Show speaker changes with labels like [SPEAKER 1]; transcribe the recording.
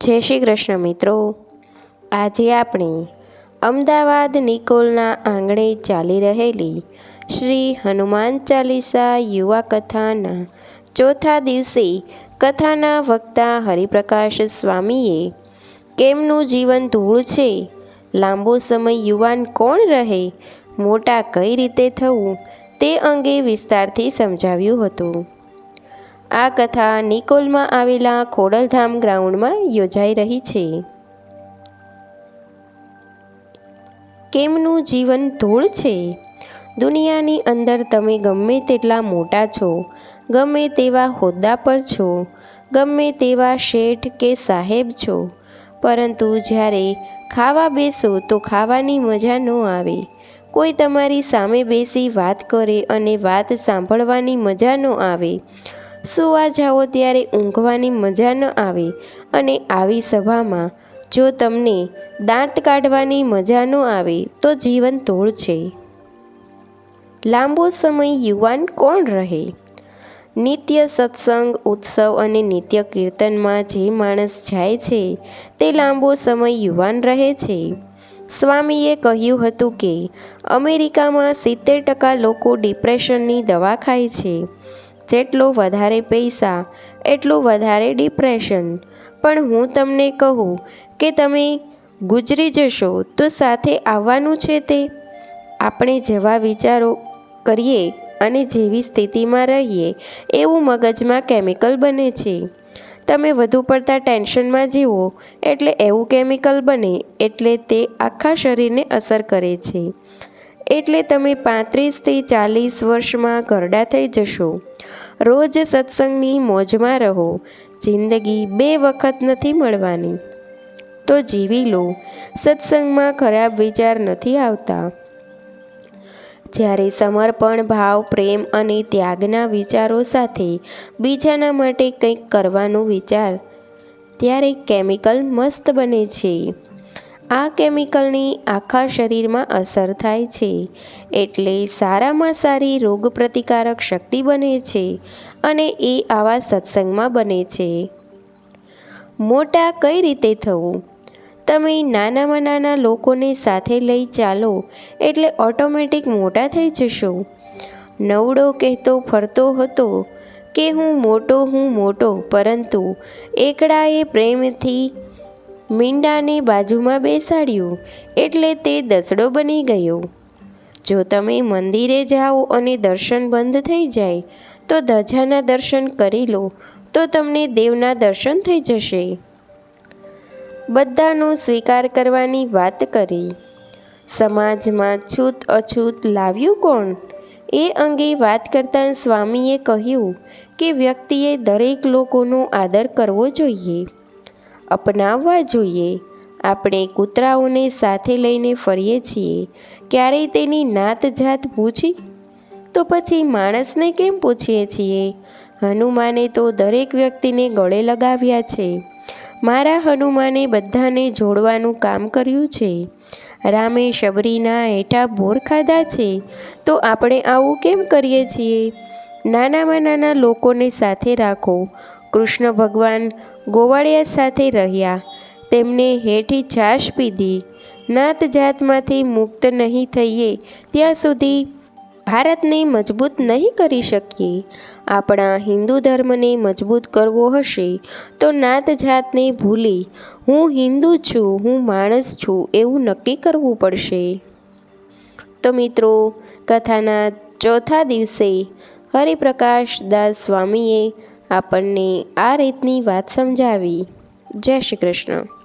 [SPEAKER 1] જય શ્રી કૃષ્ણ મિત્રો. આજે આપણે અમદાવાદ નિકોલના આંગણે ચાલી રહેલી શ્રી હનુમાન ચાલીસા યુવા કથાના ચોથા દિવસે કથાના વક્તા હરિપ્રકાશ સ્વામીએ કેમનું જીવન ધૂળ છે, લાંબો સમય યુવાન કોણ રહે, મોટા કઈ રીતે થવું તે અંગે વિસ્તારથી સમજાવ્યું હતું. આ કથા નિકોલમાં આવેલા ખોડલધામ ગ્રાઉન્ડમાં યોજાઈ રહી છે. કેમનું જીવન ધૂળ છે? દુનિયાની અંદર તમે ગમે તેટલા મોટા છો, ગમે તેવા હોદ્દા પર છો, ગમે તેવા શેઠ કે સાહેબ છો, પરંતુ જ્યારે ખાવા બેસો તો ખાવાની મજા ન આવે. કોઈ તમારી સામે બેસી વાત કરે અને વાત સાંભળવાની મજા ન આવે. સુવા જાઓ ત્યારે ઊંઘવાની મજા ન આવે અને આવી સભામાં જો તમને દાંત કાઢવાની મજા ન આવે તો જીવન તોળ છે. લાંબો સમય યુવાન કોણ રહે? નિત્ય સત્સંગ, ઉત્સવ અને નિત્ય કીર્તનમાં જે માણસ જાય છે તે લાંબો સમય યુવાન રહે છે. સ્વામીએ કહ્યું હતું કે, અમેરિકામાં સિત્તેર ટકા લોકો ડિપ્રેશનની દવા ખાય છે. જેટલો વધારે પૈસા, એટલું વધારે ડિપ્રેશન પણ હું તમને કહું કે તમે ગુજરી જશો તો સાથે આવવાનું છે તે. આપણે જેવા વિચારો કરીએ અને જેવી સ્થિતિમાં રહીએ, એવું મગજમાં કેમિકલ બને છે. તમે વધુ પડતા ટેન્શનમાં જીવો, એટલે એવું કેમિકલ બને, એટલે તે આખા શરીરને અસર કરે છે. એટલે તમે પાંત્રીસથી ચાલીસ વર્ષમાં ઘરડા થઈ જશો. રોજ સત્સંગની મોજમાં રહો. જિંદગી બે વખત નથી મળવાની. તો જીવી લો. સત્સંગમાં ખરાબ વિચાર નથી આવતા. જ્યારે સમર્પણ, ભાવ, પ્રેમ અને ત્યાગના વિચારો સાથે બીજાના માટે કંઈક કરવાનો વિચાર, ત્યારે કેમિકલ મસ્ત બને છે. આ કેમિકલની આખા શરીરમાં અસર થાય છે એટલે સારામાં સારી રોગપ્રતિકારક શક્તિ બને છે અને એ આવા સત્સંગમાં બને છે. મોટા કઈ રીતે થવું? તમે નાનામાં નાના લોકોને સાથે લઈ ચાલો એટલે ઓટોમેટિક મોટા થઈ જશો. નવડો કહેતો ફરતો હતો કે હું મોટો હું મોટો પરંતુ એકડાએ પ્રેમથી મીંડાને બાજુમાં બેસાડ્યું એટલે તે દસડો બની ગયો. જો તમે મંદિરે જાઓ અને દર્શન બંધ થઈ જાય, તો ધજાના દર્શન કરી લો, તો તમને દેવના દર્શન થઈ જશે. બધાનો સ્વીકાર કરવાની વાત કરી. સમાજમાં છૂત અછૂત લાવ્યું કોણ? એ અંગે વાત કરતાં સ્વામીએ કહ્યું કે વ્યક્તિએ દરેક લોકોનો આદર કરવો જોઈએ. અપનાવવા જોઈએ. આપણે કૂતરાઓને સાથે લઈને ફરીએ છીએ. ક્યારેય તેની નાત જાત પૂછી? તો પછી માણસને કેમ પૂછીએ છીએ? હનુમાને તો દરેક વ્યક્તિને ગળે લગાવ્યા છે. મારા હનુમાને બધાને જોડવાનું કામ કર્યું છે. રામે શબરીના હેઠા બોર ખાધા છે. તો આપણે આવું કેમ કરીએ છીએ? નાનામાં નાના લોકોને સાથે રાખો. કૃષ્ણ ભગવાન ગોવાળિયા સાથે રહ્યા. તેમને હેઠી છાશ પીધી. નાત જાતમાંથી મુક્ત નહીં થઈએ ત્યાં સુધી ભારતને મજબૂત નહીં કરી શકીએ. આપણા હિન્દુ ધર્મને મજબૂત કરવો હશે તો નાત જાતને ભૂલી હું હિન્દુ છું, હું માણસ છું એવું નક્કી કરવું પડશે. તો મિત્રો, કથાના ચોથા દિવસે હરિપ્રકાશ દાસ સ્વામીએ આપણને આ રીતની વાત સમજાવી. જય શ્રી કૃષ્ણ.